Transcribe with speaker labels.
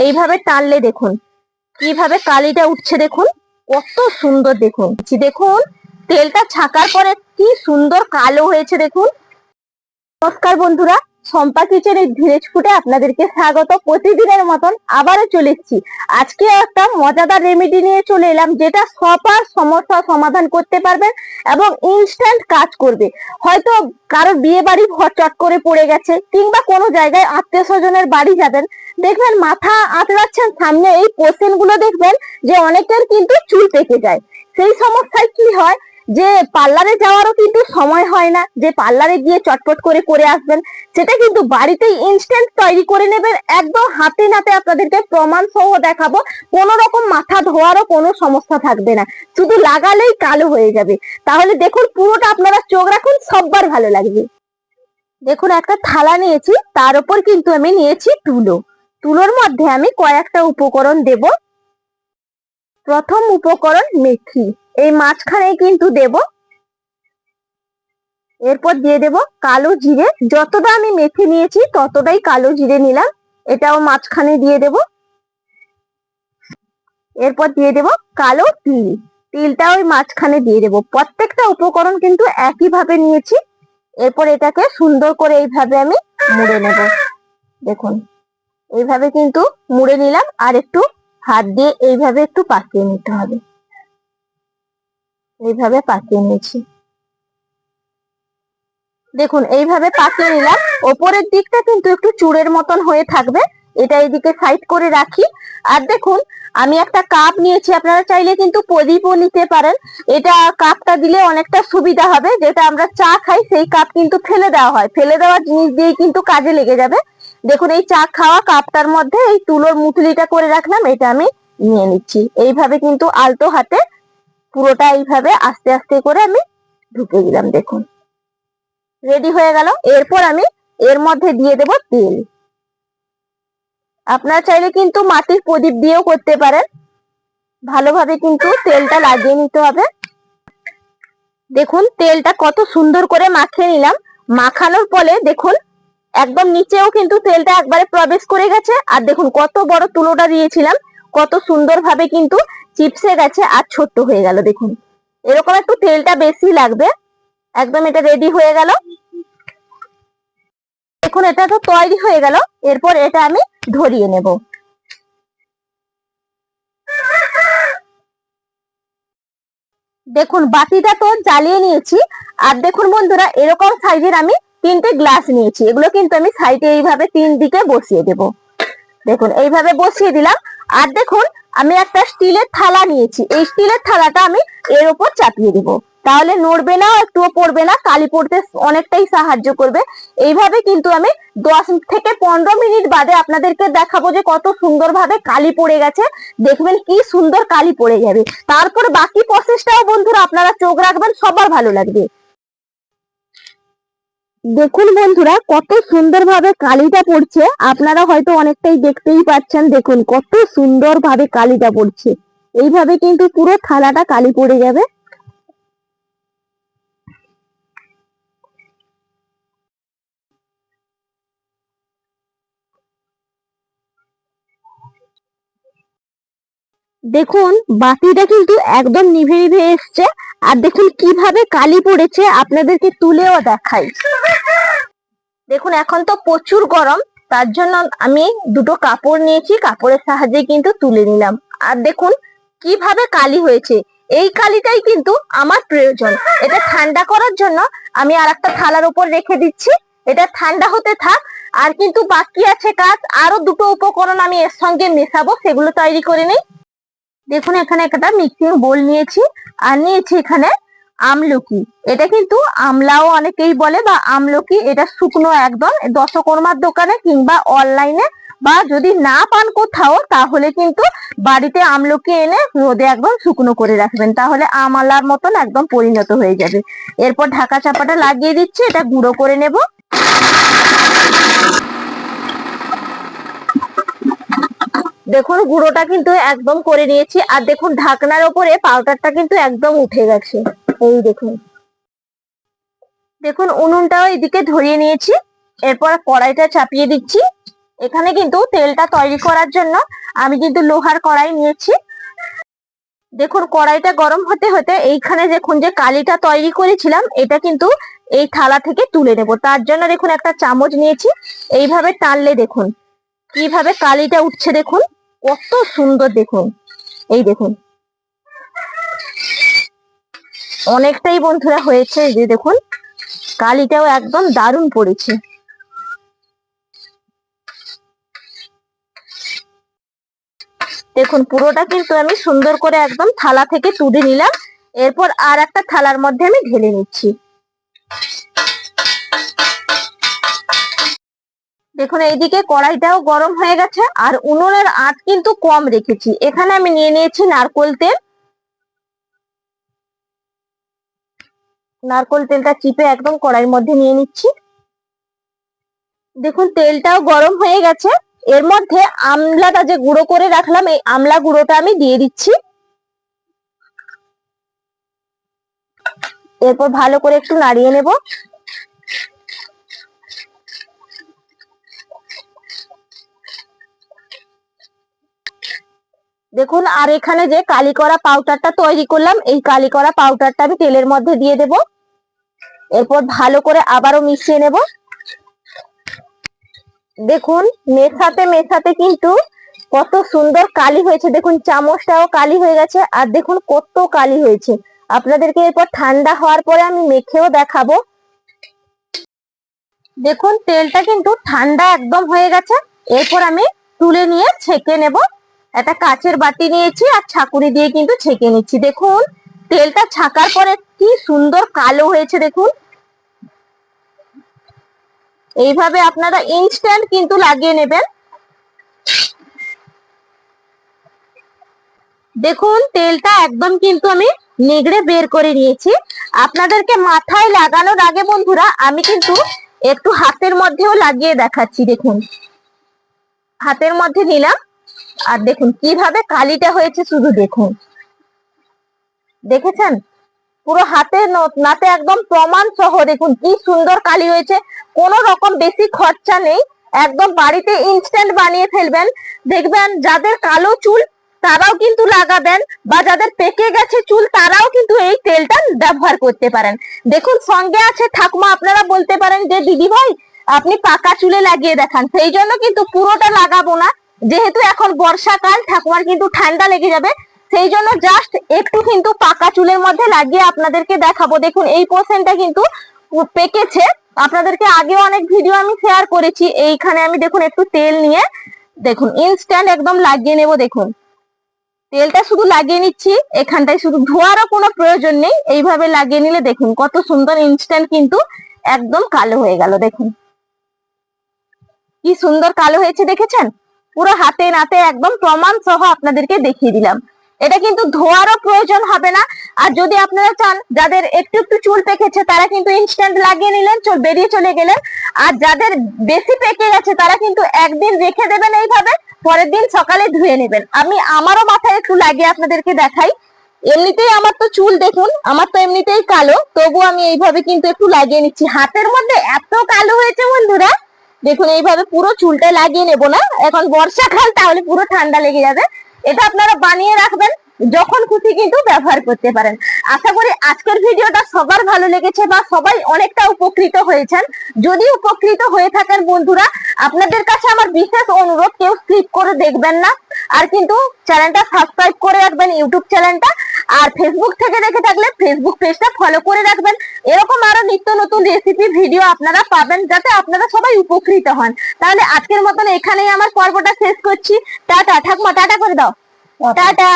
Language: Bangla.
Speaker 1: এইভাবে টানলে দেখুন, কীভাবে কালিটা উঠছে দেখুন, কত সুন্দর দেখুন। দেখুন, তেলটা ছাকার পরে কি সুন্দর কালো হয়েছে দেখুন। নমস্কার বন্ধুরা সম্পা কিচেনের ধীরেজ ফুটে আপনাদেরকে স্বাগত। প্রতিদিনের মতন আবারও চলে এসেছি। আজকে একটা মজাদার রেমেডি নিয়ে চলে এলাম, যেটা সবার সমস্যা সমাধান করতে পারবেন এবং ইনস্ট্যান্ট কাজ করবে। হয়তো কারোর বিয়ে বাড়ি চট করে পড়ে গেছে, কিংবা কোনো জায়গায় আত্মীয় স্বজনের বাড়ি যাবেন, দেখবেন মাথা আঁচড়াচ্ছেন সামনে এই পোর্শনগুলো দেখবেন যে অনেকের কিন্তু চুল পেকে যায়। সেই সমস্যায় কি হয়? যে পার্লারে যাওয়ারও কিন্তু সময় হয় না। যে পার্লারে গিয়ে চটপট করে করে আসবেন, সেটা কিন্তু বাড়িতেই ইনস্ট্যান্ট তৈরি করে নেবেন। একদম হাতে নাতে আপনাদেরকে প্রমাণ সহ দেখাবো। কোনো রকম মাথা ধোয়ারও কোনো সমস্যা থাকবে না। শুধু লাগালেই কালো হয়ে যাবে। তাহলে দেখুন, পুরোটা আপনারা চোখ রাখুন, সববার ভালো লাগবে। দেখুন, একটা থালা নিয়েছি, তার উপর কিন্তু আমি নিয়েছি তুলো। তুলোর মধ্যে আমি কয়েকটা উপকরণ দেব। প্রথম উপকরণ মেথি। এই মাঝখানে কিন্তু দেব। এরপর দিয়ে দেব কালো জিরে। যতটা আমি মেথি নিয়েছি, ততটাই কালো জিরে নিলাম। এটাও মাঝখানে দিয়ে দেব। এরপর দিয়ে দেব কালো তিল। তিলটা ওই মাঝখানে দিয়ে দেব। প্রত্যেকটা উপকরণ কিন্তু একই ভাবে নিয়েছি। এরপর এটাকে সুন্দর করে এইভাবে আমি মুড়ে নেব। দেখুন, এইভাবে কিন্তু মুড়ে নিলাম। আর একটু হাত দিয়ে এইভাবে একটু পাকিয়ে নিতে হবে। এইভাবে পাকিয়ে নিয়েছি। দেখুন, এইভাবে পাকিয়ে নিলাম। ওপরের দিকটা কিন্তু একটু চুড়ের মতন হয়ে থাকবে। এটা এইদিকে সাইড করে রাখি। আর দেখুন, আমি একটা কাপ নিয়েছি। আপনারা চাইলে কিন্তু প্রদীপও নিতে পারেন। এটা কাপটা দিলে অনেকটা সুবিধা হবে। যেটা আমরা চা খাই, সেই কাপ কিন্তু ফেলে দেওয়া হয়। ফেলে দেওয়া জিনিস দিয়ে কিন্তু কাজে লেগে যাবে। দেখুন, এই চা খাওয়া কাপটার মধ্যে এই তুলোর মুঠলিটা করে রাখলাম। এটা আমি নিয়ে নিচ্ছি। এইভাবে কিন্তু আলতো হাতে পুরোটা এইভাবে আস্তে আস্তে করে আমি ঢুকে দিলাম, দেখুন। রেডি হয়ে গেল। এরপর আমি এর মধ্যে দিয়ে দেব তেল। আপনারা চাইলে কিন্তু মাটির প্রদীপ দিয়েও করতে পারেন। ভালোভাবে কিন্তু তেলটা লাগিয়ে নিতে হবে। দেখুন, তেলটা কত সুন্দর করে মাখিয়ে নিলাম। মাখানোর ফলে, দেখুন, একদম নিচেও কিন্তু তেলটা একবারে প্রবেশ করে গেছে। আর দেখুন, কত বড় তুলোটা দিয়েছিলাম। কত সুন্দর ভাবে কিন্তু চিপসে গেছে আর ছোট্ট হয়ে গেল, দেখুন। এরকম একটু তেলটা বেশি লাগবে। একদম এটা রেডি হয়ে গেল। দেখুন, এটা তো তৈরি হয়ে গেল। এরপর এটা আমি ধরিয়ে নেব। দেখুন, বাটিটা তো জ্বালিয়ে নিয়েছি। আর দেখুন বন্ধুরা, এরকম সাইজের আমি তিনটে গ্লাস নিয়েছি। এগুলো কিন্তু আমি সাইডে এইভাবে তিন দিকে বসিয়ে দেব। দেখুন, এইভাবে বসিয়ে দিলাম। আর দেখুন আমি একটা স্টিলের থালা নিয়েছি। এই স্টিলের থালাটা আমি এর উপর চাপিয়ে দিব। তাহলে নড়বে না, একটুও পড়বে না, কালি পড়তে অনেকটাই সাহায্য করবে। এইভাবে কিন্তু আমি দশ থেকে পনেরো মিনিট বাদে আপনাদেরকে দেখাবো যে কত সুন্দরভাবে কালি পড়ে গেছে। দেখবেন কি সুন্দর কালি পড়ে যাবে। তারপর বাকি প্রসেসটাও বন্ধুরা আপনারা চোখ রাখবেন, সবার ভালো লাগবে। দেখুন বন্ধুরা, কত সুন্দর ভাবে কালিটা পড়ছে। আপনারা হয়তো অনেকটাই দেখতেই পাচ্ছেন, দেখুন কত সুন্দর ভাবে কালিটা পড়ছে। এইভাবে কিন্তু পুরো থালাটা কালি পড়ে যাবে। দেখুন, বাতিটা কিন্তু একদম নিভে নিভে এসছে। আর দেখুন কীভাবে কালি পড়েছে, আপনাদেরকে তুলেও দেখাই। দেখুন, এখন তো প্রচুর গরম, তার জন্য আমি দুটো কাপড় নিয়েছি, কাপড়ের সাহায্যে কিন্তু তুলে নিলাম। আর দেখুন, কীভাবে কালি হয়েছে। এই কালিটাই কিন্তু আমার প্রয়োজন। এটা ঠান্ডা করার জন্য আমি আর একটা থালার উপর রেখে দিচ্ছি। এটা ঠান্ডা হতে থাক। আর কিন্তু বাকি আছে কাজ, আরও দুটো উপকরণ আমি এর সঙ্গে মেশাবো, সেগুলো তৈরি করে নিই। দেখুন, এখানে একটা মিক্সিং বোল নিয়েছি আর নিয়েছি এখানে আমলকি। এটা কিন্তু আমলাও অনেকেই বলে বা আমলকি, এটা শুকনো একদম, দশকর্মার দোকানে কিংবা অনলাইনে বা যদি না পান কোথাও, তাহলে কিন্তু বাড়িতে আমলকি এনে রোদে একদম শুকনো করে রাখবেন। তাহলে আমলার মতন একদম পরিণত হয়ে যাবে। এরপর ঢাকা চাপাটা লাগিয়ে দিচ্ছি, এটা গুঁড়ো করে নেব। দেখুন, গুঁড়োটা কিন্তু একদম করে নিয়েছি। আর দেখুন, ঢাকনার ওপরে পাউডারটা কিন্তু একদম উঠে গেছে। এই দেখুন। দেখুন, উনুনটাও এদিকে ধরিয়ে নিয়েছি। এরপর কড়াইটা চাপিয়ে দিচ্ছি। এখানে কিন্তু তেলটা তৈরি করার জন্য আমি কিন্তু লোহার কড়াই নিয়েছি। দেখুন, কড়াইটা গরম হতে হতে এইখানে দেখুন যে কালিটা তৈরি করেছিলাম, এটা কিন্তু এই থালা থেকে তুলে নেব। তার জন্য দেখুন একটা চামচ নিয়েছি। এইভাবে টানলে দেখুন, কীভাবে কালিটা উঠছে দেখুন। কত সুন্দর দেখুন। এই দেখুন। অনেকটাই বন্ধুরা হয়েছে যে দেখুন। কালিটাও একদম দারুণ পড়েছে। দেখুন, পুরোটা কিন্তু আমি সুন্দর করে একদম থালা থেকে তুলে নিলাম। এরপর আর একটা থালার মধ্যে আমি ঢেলে নিচ্ছি। দেখুন, এইদিকে কড়াইটাও গরম হয়ে গেছে, আর উনুনের আঁচ কিন্তু কম রেখেছি। এখানে আমি নিয়ে নিয়েছি নারকোল তেল। নারকোল তেলটা চিপে একদম কড়াইয়ের মধ্যে নিয়ে নিচ্ছি। দেখুন, তেলটাও গরম হয়ে গেছে। এর মধ্যে আমলাটা যে গুঁড়ো করে রাখলাম, এই আমলা গুঁড়োটা আমি দিয়ে দিচ্ছি। এরপর ভালো করে একটু নাড়িয়ে নেব। দেখুন, আর এখানে যে কালি করা পাউডারটা তৈরি করলাম, এই কালি করা পাউডারটা আমি তেলের মধ্যে দিয়ে দেব। এরপর ভালো করে আবারও মিশিয়ে নেব। দেখুন, মেশাতে মেশাতে কিন্তু কত সুন্দর কালি হয়েছে। দেখুন, চামচটাও কালি হয়ে গেছে, আর দেখুন কত কালি হয়েছে। আপনাদেরকে এরপর ঠান্ডা হওয়ার পরে আমি মেখেও দেখাবো। দেখুন, তেলটা কিন্তু ঠান্ডা একদম হয়ে গেছে। এরপর আমি তুলে নিয়ে ছেঁকে নেব। একটা কাচের বাটি নিয়েছি আর ছাকুরি দিয়ে কিন্তু ছেঁকে নিচ্ছি। দেখুন, তেলটা ছাকার পরে কি সুন্দর কালো হয়েছে, দেখুন। এইভাবে আপনারা ইনস্ট্যান্ট কিন্তু লাগিয়ে নেবেন। দেখুন, তেলটা একদম কিন্তু আমি নিগড়ে বের করে নিয়েছি। আপনাদেরকে মাথায় লাগানোর আগে বন্ধুরা, আমি কিন্তু একটু হাতের মধ্যেও লাগিয়ে দেখাচ্ছি, দেখুন। হাতের মধ্যে নিলাম। আর দেখুন, কীভাবে কালিটা হয়েছে শুধু দেখুন। দেখেছেন? পুরো হাতে নাতে একদম প্রমাণ সহ দেখুন, কি সুন্দর কালি হয়েছে। কোনো রকম বেশি খরচা নেই। একদম বাড়িতে ইনস্ট্যান্ট বানিয়ে ফেলবেন। দেখবেন, যাদের কালো চুল, তারাও কিন্তু লাগাবেন। বা যাদের পেকে গেছে চুল, তারাও কিন্তু এই তেলটা ব্যবহার করতে পারেন। দেখুন, সঙ্গে আছে ঠাকুমা, আপনারা বলতে পারেন যে দিদি ভাই আপনি পাকা চুলে লাগিয়ে দেখান। সেই জন্য কিন্তু পুরোটা লাগাবো না। যেহেতু এখন বর্ষাকাল, ঠাকুমার কিন্তু ঠান্ডা লেগে যাবে। সেই জন্য জাস্ট একটু কিন্তু পাকা চুলের মধ্যে লাগিয়ে আপনাদেরকে দেখাবো। দেখুন, এই পোর্শনটা কিন্তু পেকেছে। আপনাদেরকে আগে অনেক ভিডিও আমি শেয়ার করেছি। এইখানে আমি দেখুন, একটু তেল নিয়ে, দেখুন ইনস্ট্যান্ট একদম লাগিয়ে নেব, দেখুন। তেলটা শুধু লাগিয়ে নিচ্ছি, এখানটায় শুধু ধোয়ারও কোনো প্রয়োজন নেই। এইভাবে লাগিয়ে নিলে দেখুন, কত সুন্দর ইনস্ট্যান্ট কিন্তু একদম কালো হয়ে গেল, দেখুন। কি সুন্দর কালো হয়েছে দেখেছেন? পুরো হাতে নাতে একদম প্রমাণ সহ আপনাদেরকে দেখিয়ে দিলাম। এটা কিন্তু ধোয়ারও প্রয়োজন হবে না। আর যদি আপনারা চান, যাদের একটু একটু চুল পেকেছে, তারা কিন্তু ইনস্ট্যান্ট লাগিয়ে নিলেন বেরিয়ে চলে গেলেন। আর যাদের বেশি পেকে গেছে, তারা কিন্তু একদিন রেখে দেবেন এইভাবে, পরের দিন সকালে ধুয়ে নেবেন। আমি আমারও মাথায় একটু লাগিয়ে আপনাদেরকে দেখাই। এমনিতেই আমার তো চুল দেখুন, আমার তো এমনিতেই কালো তবু আমি এইভাবে কিন্তু একটু লাগিয়ে নিচ্ছি। হাতের মধ্যে এত কালো হয়েছে বন্ধুরা। দেখুন, এইভাবে পুরো চুলটা লাগিয়ে নেব না। এখন বর্ষাকাল, তাহলে পুরো ঠান্ডা লেগে যাবে। এটা আপনারা বানিয়ে রাখবেন, যখন খুশি কিন্তু ব্যবহার করতে পারেন। আশা করি আজকের ভিডিওটা সবার ভালো লেগেছে বা সবাই অনেকটা উপকৃত হয়েছেন। যদি উপকৃত হয়ে থাকেন বন্ধুরা, আপনাদের কাছে আমার বিশেষ অনুরোধ, কেউ স্কিপ করে দেখবেন না। আর কিন্তু চ্যানেলটা সাবস্ক্রাইব করে রাখবেন, ইউটিউব চ্যানেলটা। আর ফেসবুক থেকে দেখে থাকলে ফেসবুক পেজটা ফলো করে রাখবেন। এরকম আরও নিত্য নতুন রেসিপি ভিডিও আপনারা পাবেন যাতে আপনারা সবাই উপকৃত হন। তাহলে আজকের মতন এখানেই আমার পর্বটা শেষ করছি। টাটা ঠাকুমা টাটা করে দাও। টাটা।